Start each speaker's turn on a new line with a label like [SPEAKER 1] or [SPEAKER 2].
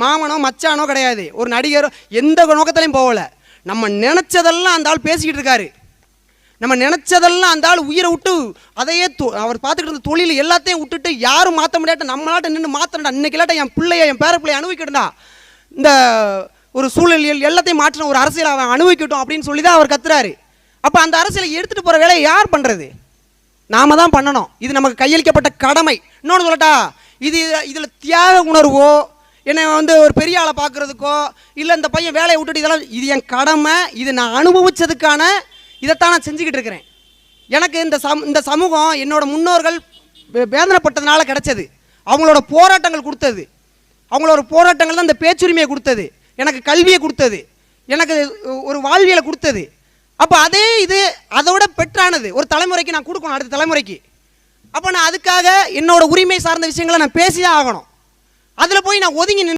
[SPEAKER 1] மாமனோ மச்சானோ கிடையாது. ஒரு நடிகரோ எந்த நோக்கத்திலையும் போகலை. நம்ம நினச்சதெல்லாம் அந்த ஆள் பேசிக்கிட்டு இருக்காரு. நம்ம நினச்சதெல்லாம் அந்த ஆள் உயிரை விட்டு அதையே அவர் பார்த்துக்கிட்டு இருந்த தொழில் எல்லாத்தையும் விட்டுட்டு யாரும் மாற்ற முடியாட்ட நம்மளாட்ட நின்று மாற்றண்டா இன்னைக்கு என் பிள்ளைய என் பேர பிள்ளைய அனுபவிக்கிட்டா இந்த ஒரு சூழலியல் எல்லாத்தையும் மாற்றின ஒரு அரசியல் அவன் அனுபவிக்கட்டும் அப்படின்னு சொல்லி தான் அவர் கத்துறாரு. அப்போ அந்த அரசியலை எடுத்துகிட்டு போகிற வேலையை யார் பண்ணுறது நாம தான் பண்ணணும். இது நமக்கு கையளிக்கப்பட்ட கடமை. இன்னொன்று சொல்லட்டா இது இதில் தியாக உணர்வோ என்னை வந்து ஒரு பெரிய ஆளை பார்க்குறதுக்கோ இல்லை இந்த பையன் வேலையை விட்டுட்டு இதெல்லாம் இது என் கடமை இது நான் அனுபவித்ததுக்கான இதைத்தான் நான் செஞ்சுக்கிட்டு இருக்கிறேன். எனக்கு இந்த சம் இந்த சமூகம் என்னோட முன்னோர்கள் வேதனைப்பட்டதுனால கிடச்சது. அவங்களோட போராட்டங்கள் கொடுத்தது. அவங்களோட போராட்டங்கள் தான் இந்த பேச்சுரிமையை கொடுத்தது. எனக்கு கல்வியை கொடுத்தது. எனக்கு ஒரு வாழ்வியலை கொடுத்தது. அப்போ அதே இது அதோட பெற்றானது ஒரு தலைமுறைக்கு நான் கொடுக்கணும் அடுத்த தலைமுறைக்கு. அப்போ நான் அதுக்காக என்னோட உரிமை சார்ந்த விஷயங்களை நான் பேசியே ஆகணும். அதில் போய் நான் ஒதுங்கி நின்று